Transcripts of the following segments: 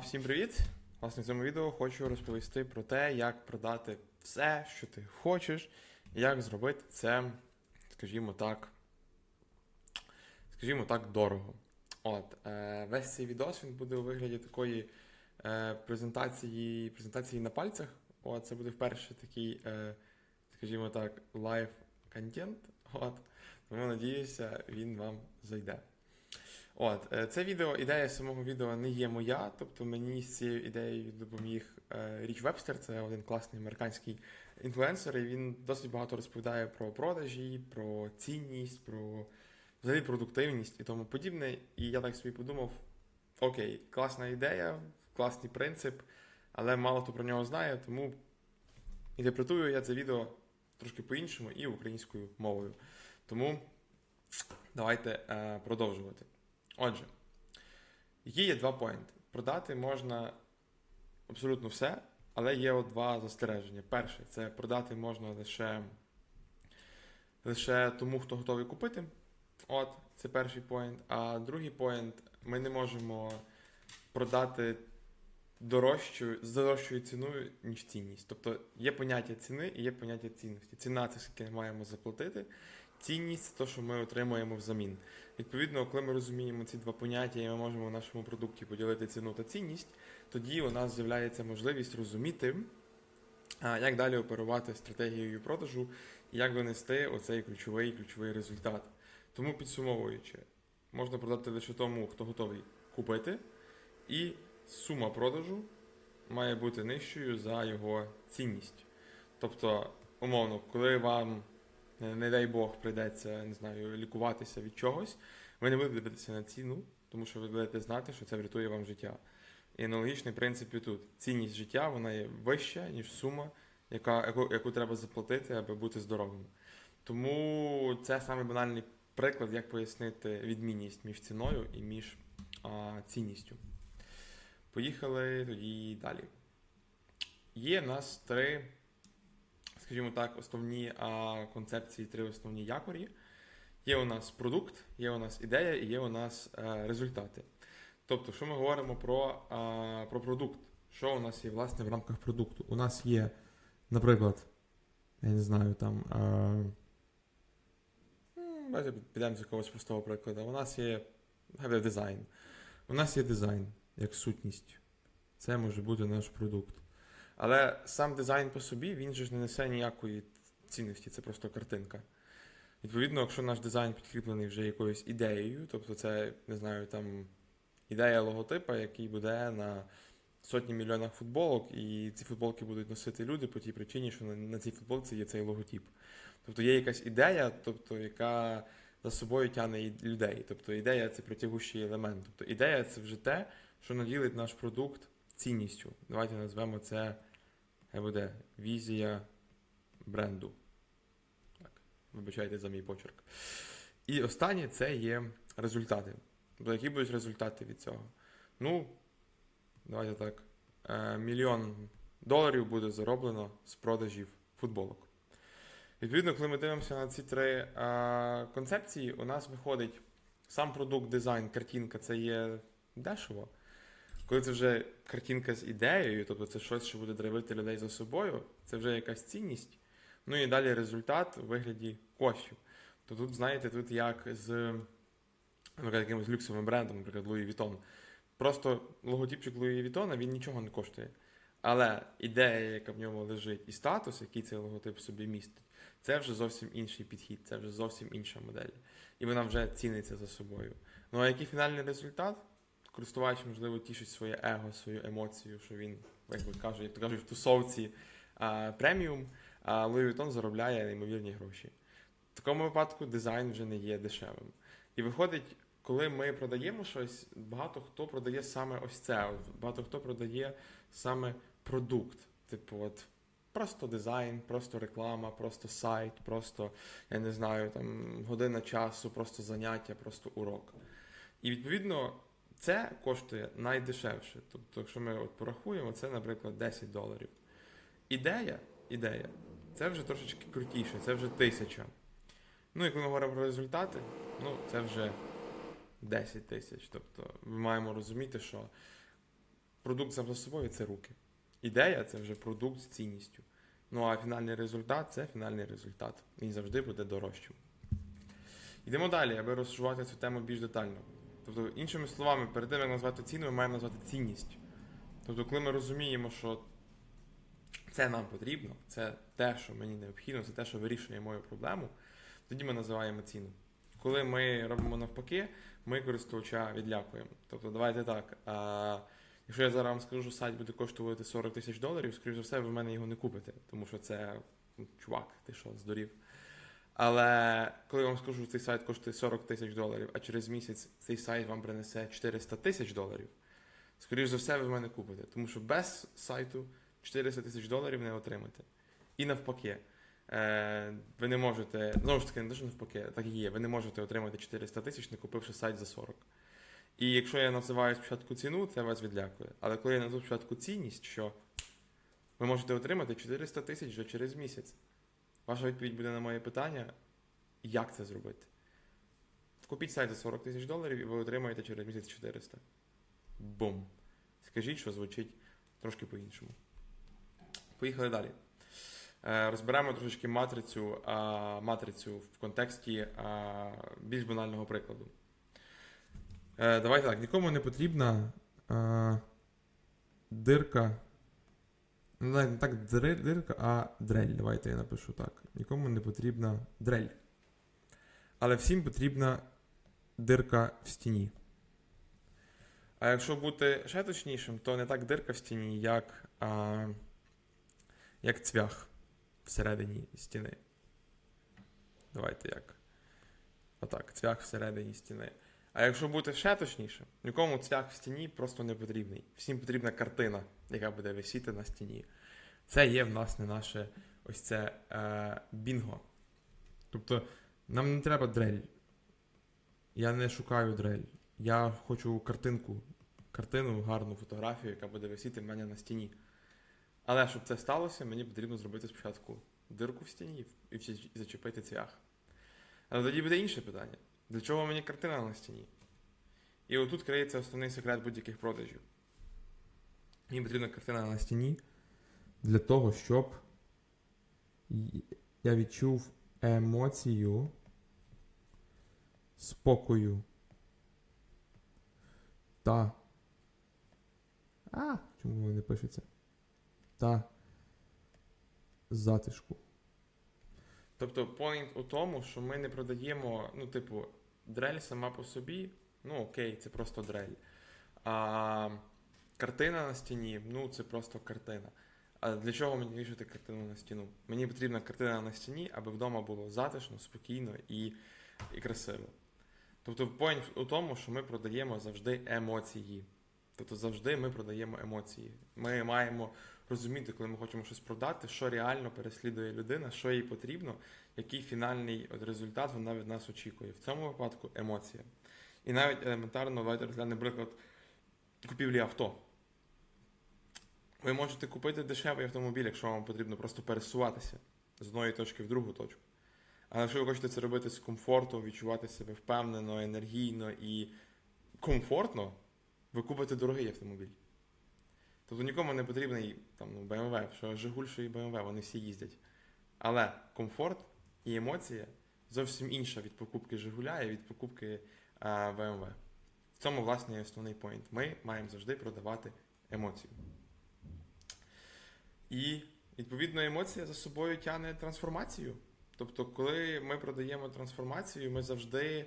Всім привіт! Власне, в цьому відео хочу розповісти про те, як продати все, що ти хочеш, як зробити це, скажімо так, скажімо так, дорого. От, е, весь цей відос він буде у вигляді такої е, презентації, презентації на пальцях. От, це буде вперше такий, е, скажімо так, лайв контент. От, тому надіюся, він вам зайде. От, е, це відео, ідея самого відео не є моя, тобто мені з цією ідеєю допоміг е, Річ Вебстер, це один класний американський інфлюенсер, і він досить багато розповідає про продажі, про цінність, про взагалі продуктивність і тому подібне. І я так собі подумав: окей, класна ідея, класний принцип, але мало хто про нього знає, тому інтерпретую я це відео трошки по-іншому і українською мовою. Тому давайте е, продовжувати. Отже, які є два поінти. Продати можна абсолютно все, але є от два застереження. Перше, це продати можна лише, лише тому, хто готовий купити. От, це перший поінт. А другий поінт, ми не можемо продати дорожчою, з дорожчою ціною, ніж цінність. Тобто є поняття ціни і є поняття цінності. Ціна це скільки маємо заплатити. Цінність це те, що ми отримуємо взамін. Відповідно, коли ми розуміємо ці два поняття, і ми можемо в нашому продукті поділити ціну та цінність, тоді у нас з'являється можливість розуміти, як далі оперувати стратегією продажу і як донести оцей ключовий ключовий результат. Тому підсумовуючи, можна продати лише тому, хто готовий купити, і сума продажу має бути нижчою за його цінність. Тобто, умовно, коли вам не, дай Бог, прийдеться, не знаю, лікуватися від чогось, ви не будете дивитися на ціну, тому що ви будете знати, що це врятує вам життя. І аналогічний принцип і тут. Цінність життя вона є вища, ніж сума, яка, яку, яку треба заплатити, аби бути здоровим. Тому це саме банальний приклад, як пояснити відмінність між ціною і між а, цінністю. Поїхали тоді далі. Є в нас три скажімо так, основні а, концепції, три основні якорі. Є у нас продукт, є у нас ідея і є у нас е, результати. Тобто, що ми говоримо про, а, про продукт? Що у нас є власне в рамках продукту? У нас є, наприклад, я не знаю, там. А, підемо з якогось простого прикладу. У нас є дизайн. У нас є дизайн як сутність. Це може бути наш продукт. Але сам дизайн по собі він же ж не несе ніякої цінності, це просто картинка. Відповідно, якщо наш дизайн підкріплений вже якоюсь ідеєю, тобто це, не знаю, там ідея логотипа, який буде на сотні мільйонах футболок, і ці футболки будуть носити люди по тій причині, що на, цій футболці є цей логотип. Тобто є якась ідея, тобто, яка за собою тягне людей. Тобто ідея це притягущий елемент. Тобто ідея це вже те, що наділить наш продукт цінністю. Давайте назвемо це, хай буде візія бренду. Так, вибачайте за мій почерк. І останнє це є результати. Тобто, які будуть результати від цього? Ну, давайте так. Е, мільйон доларів буде зароблено з продажів футболок. Відповідно, коли ми дивимося на ці три е, концепції, у нас виходить сам продукт, дизайн, картинка це є дешево. Коли це вже картинка з ідеєю, тобто це щось, що буде драйвити людей за собою, це вже якась цінність. Ну і далі результат у вигляді коштів. То тут, знаєте, тут як з наприклад, якимось люксовим брендом, наприклад, Louis Vuitton. Просто логотипчик Louis Vuitton, він нічого не коштує. Але ідея, яка в ньому лежить, і статус, який цей логотип собі містить, це вже зовсім інший підхід, це вже зовсім інша модель. І вона вже ціниться за собою. Ну а який фінальний результат? Користувач, можливо, тішить своє его, свою емоцію, що він, як би кажуть, як то кажуть, в тусовці а, преміум, а Louis Vuitton заробляє неймовірні гроші. В такому випадку дизайн вже не є дешевим. І виходить, коли ми продаємо щось, багато хто продає саме ось це. Багато хто продає саме продукт. Типу, от просто дизайн, просто реклама, просто сайт, просто, я не знаю, там година часу, просто заняття, просто урок. І відповідно. Це коштує найдешевше. Тобто, якщо ми от порахуємо, це, наприклад, 10 доларів. Ідея, ідея, це вже трошечки крутіше, це вже тисяча. Ну, коли ми говоримо про результати, ну, це вже 10 тисяч. Тобто, ми маємо розуміти, що продукт сам за собою це руки. Ідея це вже продукт з цінністю. Ну а фінальний результат це фінальний результат. Він завжди буде дорожчим. Йдемо далі, аби розшувати цю тему більш детально. Тобто, іншими словами, перед тим, як назвати ціну, ми маємо назвати цінність. Тобто, коли ми розуміємо, що це нам потрібно, це те, що мені необхідно, це те, що вирішує мою проблему, тоді ми називаємо ціну. Коли ми робимо навпаки, ми користувача відлякуємо. Тобто, давайте так. А, якщо я зараз вам скажу, що сайт буде коштувати 40 тисяч доларів, скоріш за все, ви в мене його не купите, тому що це ну, чувак, ти що, здурів. Але коли я вам скажу, що цей сайт коштує 40 тисяч доларів, а через місяць цей сайт вам принесе 400 тисяч доларів, скоріш за все, ви в мене купите. Тому що без сайту 400 тисяч доларів не отримаєте. І навпаки, е, ви не можете, знову ж таки, не що навпаки, так і є, ви не можете отримати 400 тисяч, не купивши сайт за 40. І якщо я називаю спочатку ціну, це вас відлякує. Але коли я назву спочатку цінність, що ви можете отримати 400 тисяч вже через місяць. Ваша відповідь буде на моє питання, як це зробити. Купіть сайт за 40 тисяч доларів і ви отримаєте через місяць 400. Бум. Скажіть, що звучить трошки по-іншому. Поїхали далі. Е, Розберемо трошечки матрицю, матрицю в контексті більш банального прикладу. Е, Давайте так, нікому не потрібна дирка. Ну, не так дре- дирка, а дрель. Давайте я напишу так. Нікому не потрібна дрель. Але всім потрібна дирка в стіні. А якщо бути ще точнішим, то не так дирка в стіні, як, а, як цвях всередині стіни. Давайте як. Отак, цвях всередині стіни. А якщо бути ще точнішим, нікому цвях в стіні просто не потрібний. Всім потрібна картина, яка буде висіти на стіні. Це є в нас не наше ось це е, бінго. Тобто, нам не треба дрель. Я не шукаю дрель. Я хочу картинку, картину, гарну фотографію, яка буде висіти в мене на стіні. Але щоб це сталося, мені потрібно зробити спочатку дирку в стіні і зачепити цвях. Але тоді буде інше питання. Для чого мені картина на стіні? І отут криється основний секрет будь-яких продажів. Мені потрібна картина на стіні для того, щоб я відчув емоцію спокою та. А, чому воно не пишеться? Та затишку. Тобто, поінт у тому, що ми не продаємо, ну, типу, дрель сама по собі, ну окей, це просто дрель. А картина на стіні, ну це просто картина. А для чого мені вішати картину на стіну? Мені потрібна картина на стіні, аби вдома було затишно, спокійно і, і красиво. Тобто, поінт у тому, що ми продаємо завжди емоції. Тобто завжди ми продаємо емоції. Ми маємо розуміти, коли ми хочемо щось продати, що реально переслідує людина, що їй потрібно, який фінальний результат вона від нас очікує. В цьому випадку емоція. І навіть елементарно давайте розглянемо приклад купівлі авто. Ви можете купити дешевий автомобіль, якщо вам потрібно просто пересуватися з одної точки в другу точку. Але якщо ви хочете це робити з комфортом, відчувати себе впевнено, енергійно і комфортно, ви купите дорогий автомобіль. Тобто нікому не потрібний там, ну, BMW, що Жигуль, що і BMW, вони всі їздять. Але комфорт і емоція зовсім інша від покупки Жигуля і від покупки BMW. В цьому, власне, є основний поінт. Ми маємо завжди продавати емоцію. І, відповідно, емоція за собою тягне трансформацію. Тобто, коли ми продаємо трансформацію, ми завжди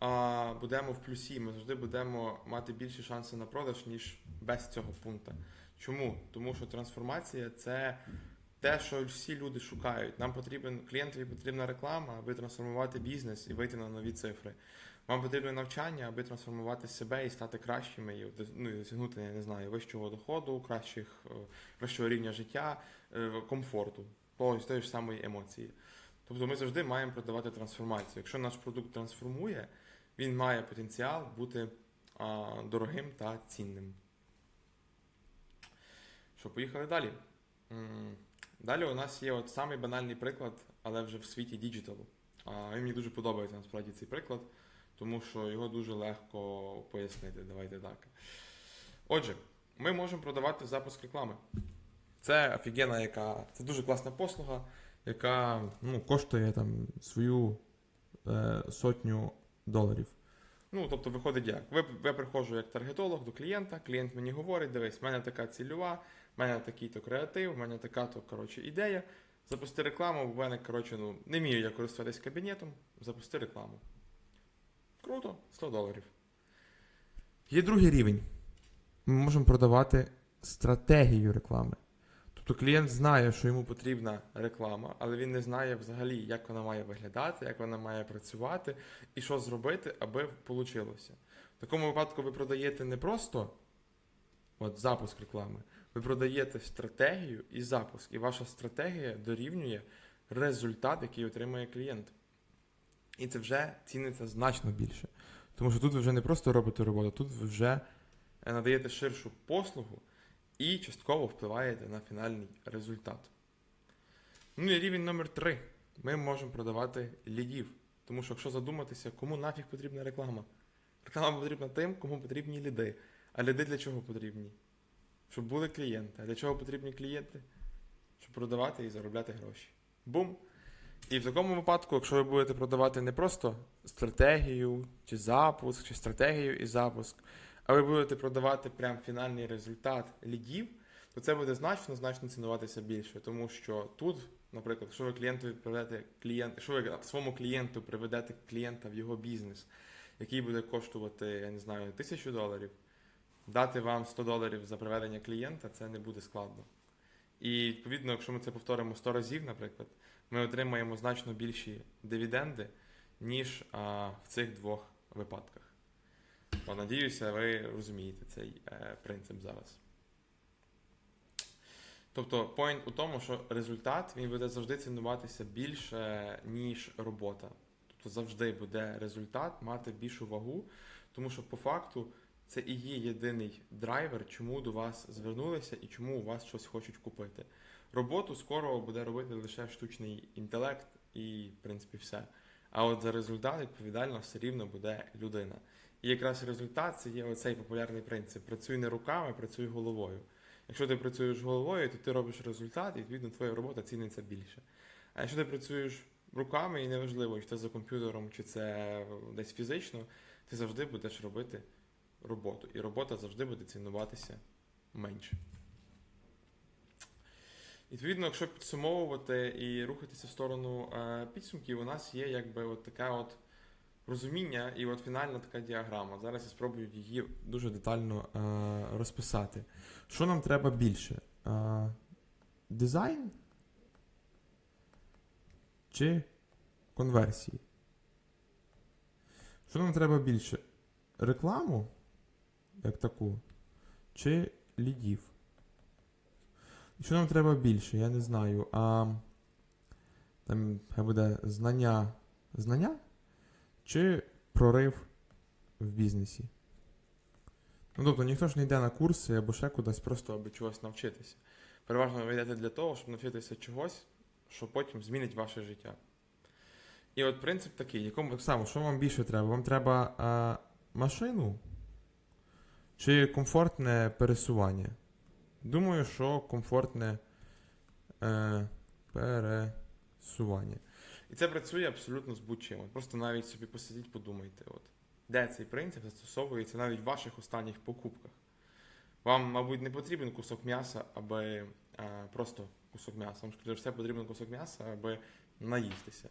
а, будемо в плюсі, ми завжди будемо мати більші шанси на продаж, ніж без цього пункту. Чому? Тому що трансформація це те, що всі люди шукають. Нам потрібен клієнтові потрібна реклама, аби трансформувати бізнес і вийти на нові цифри. Вам потрібне навчання, аби трансформувати себе і стати кращими, і ну, досягнути, я не знаю, вищого доходу, кращих, е, кращого рівня життя, е, комфорту, тої ж самої емоції. Тобто ми завжди маємо продавати трансформацію. Якщо наш продукт трансформує, він має потенціал бути а, дорогим та цінним. Що, поїхали далі. Далі у нас є от самий банальний приклад, але вже в світі діджиталу. Він мені дуже подобається насправді цей приклад, тому що його дуже легко пояснити. Давайте так. Отже, ми можемо продавати запуск реклами. Це офігенна, яка. Це дуже класна послуга, яка ну, коштує там свою е, сотню доларів. Ну, тобто, виходить як? Ви, я приходжу як таргетолог до клієнта, клієнт мені говорить: дивись, в мене така цільова, в мене такий-то креатив, в мене така-то коротше, ідея. Запусти рекламу, в мене, коротше, ну, не вмію я користуватись кабінетом, запусти рекламу. Круто, 100 доларів. Є другий рівень. Ми можемо продавати стратегію реклами. Тобто клієнт знає, що йому потрібна реклама, але він не знає взагалі, як вона має виглядати, як вона має працювати і що зробити, аби вийшло. В такому випадку ви продаєте не просто от, запуск реклами, ви продаєте стратегію і запуск. І ваша стратегія дорівнює результат, який отримує клієнт. І це вже ціниться значно більше. Тому що тут ви вже не просто робите роботу, тут ви вже е, надаєте ширшу послугу і частково впливаєте на фінальний результат. Ну і рівень номер 3. Ми можемо продавати лідів. Тому що, якщо задуматися, кому нафіг потрібна реклама? Реклама потрібна тим, кому потрібні ліди. А ліди для чого потрібні? Щоб були клієнти. А для чого потрібні клієнти? Щоб продавати і заробляти гроші. Бум! І в такому випадку, якщо ви будете продавати не просто стратегію, чи запуск, чи стратегію і запуск, а ви будете продавати прям фінальний результат лідів, то це буде значно значно цінуватися більше. Тому що тут, наприклад, якщо ви клієнтові приведете клієнт, якщо ви своєму клієнту приведете клієнта в його бізнес, який буде коштувати, я не знаю, тисячу доларів, дати вам 100 доларів за приведення клієнта, це не буде складно. І відповідно, якщо ми це повторимо 100 разів, наприклад, ми отримаємо значно більші дивіденди, ніж а, в цих двох випадках. Бо, надіюся, ви розумієте цей е, принцип зараз. Тобто, поінт у тому, що результат він буде завжди цінуватися більше, ніж робота. Тобто завжди буде результат мати більшу вагу, тому що по факту це і є єдиний драйвер, чому до вас звернулися і чому у вас щось хочуть купити. Роботу скоро буде робити лише штучний інтелект і, в принципі, все. А от за результат відповідально все рівно буде людина. І якраз результат це є оцей популярний принцип: працюй не руками, працюй головою. Якщо ти працюєш головою, то ти робиш результат, і відповідно твоя робота ціниться більше. А якщо ти працюєш руками, і неважливо, чи це за комп'ютером, чи це десь фізично, ти завжди будеш робити роботу. І робота завжди буде цінуватися менше. Відповідно, якщо підсумовувати і рухатися в сторону е, підсумків, у нас є якби от таке от розуміння і от фінальна така діаграма. Зараз я спробую її дуже детально е, розписати. Що нам треба більше? Е, дизайн чи конверсії? Що нам треба більше? Рекламу, як таку, чи лідів? Що нам треба більше? Я не знаю. А там буде знання. Знання? Чи прорив в бізнесі? Ну, тобто ніхто ж не йде на курси або ще кудись, просто аби чогось навчитися. Переважно ви йдете для того, щоб навчитися чогось, що потім змінить ваше життя. І от принцип такий, якому так само, що вам більше треба? Вам треба а, машину чи комфортне пересування? Думаю, що комфортне е, пересування. І це працює абсолютно з будь-чим. Просто навіть собі посидіть, подумайте, от, де цей принцип застосовується навіть в ваших останніх покупках. Вам, мабуть, не потрібен кусок м'яса, аби е, просто кусок м'яса. Вам скоріше все потрібен кусок м'яса, аби наїстися.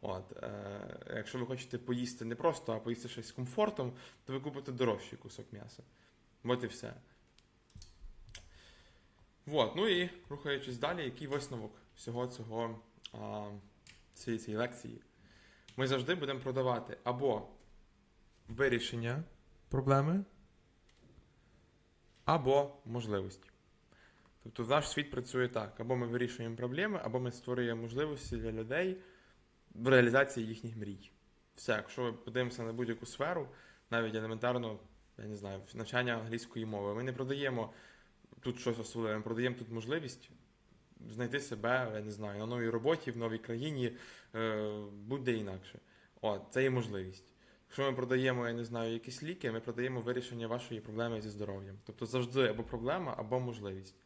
От, е, якщо ви хочете поїсти не просто, а поїсти щось з комфортом, то ви купите дорожчий кусок м'яса. От і все. Вот, ну і рухаючись далі, який висновок всього цього а, цієї, цієї лекції? Ми завжди будемо продавати або вирішення проблеми, або можливості. Тобто наш світ працює так: або ми вирішуємо проблеми, або ми створюємо можливості для людей в реалізації їхніх мрій. Все, якщо ми подивимося на будь-яку сферу, навіть елементарно, я не знаю, навчання англійської мови, ми не продаємо тут щось особливе, ми продаємо тут можливість знайти себе, я не знаю, на новій роботі, в новій країні, е, будь-де інакше. От, це є можливість. Якщо ми продаємо, я не знаю, якісь ліки, ми продаємо вирішення вашої проблеми зі здоров'ям. Тобто завжди або проблема, або можливість.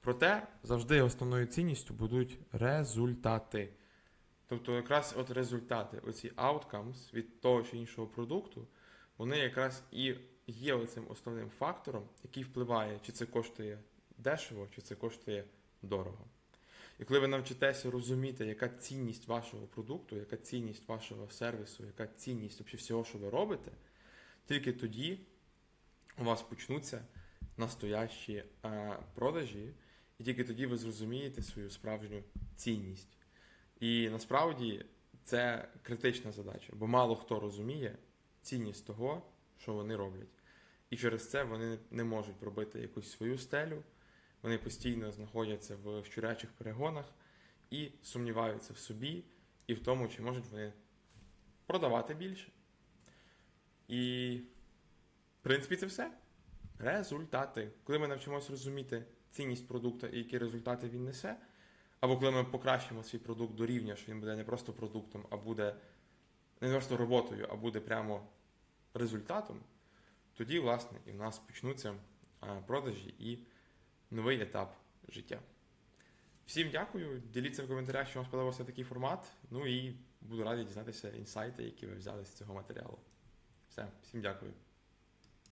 Проте завжди основною цінністю будуть результати. Тобто, якраз от результати, оці outcomes від того чи іншого продукту, вони якраз і є оцим основним фактором, який впливає, чи це коштує дешево, чи це коштує дорого. І коли ви навчитеся розуміти, яка цінність вашого продукту, яка цінність вашого сервісу, яка цінність взагалі всього, що ви робите, тільки тоді у вас почнуться настоящі е, продажі, і тільки тоді ви зрозумієте свою справжню цінність. І насправді це критична задача, бо мало хто розуміє цінність того, що вони роблять. І через це вони не можуть пробити якусь свою стелю, вони постійно знаходяться в щурячих перегонах і сумніваються в собі і в тому, чи можуть вони продавати більше. І, в принципі, це все. Результати. Коли ми навчимося розуміти цінність продукту і які результати він несе, або коли ми покращимо свій продукт до рівня, що він буде не просто продуктом, а буде не просто роботою, а буде прямо результатом, тоді, власне, і в нас почнуться продажі і новий етап життя. Всім дякую. Діліться в коментарях, що вам сподобався такий формат. Ну і буду радий дізнатися інсайти, які ви взяли з цього матеріалу. Все, всім дякую.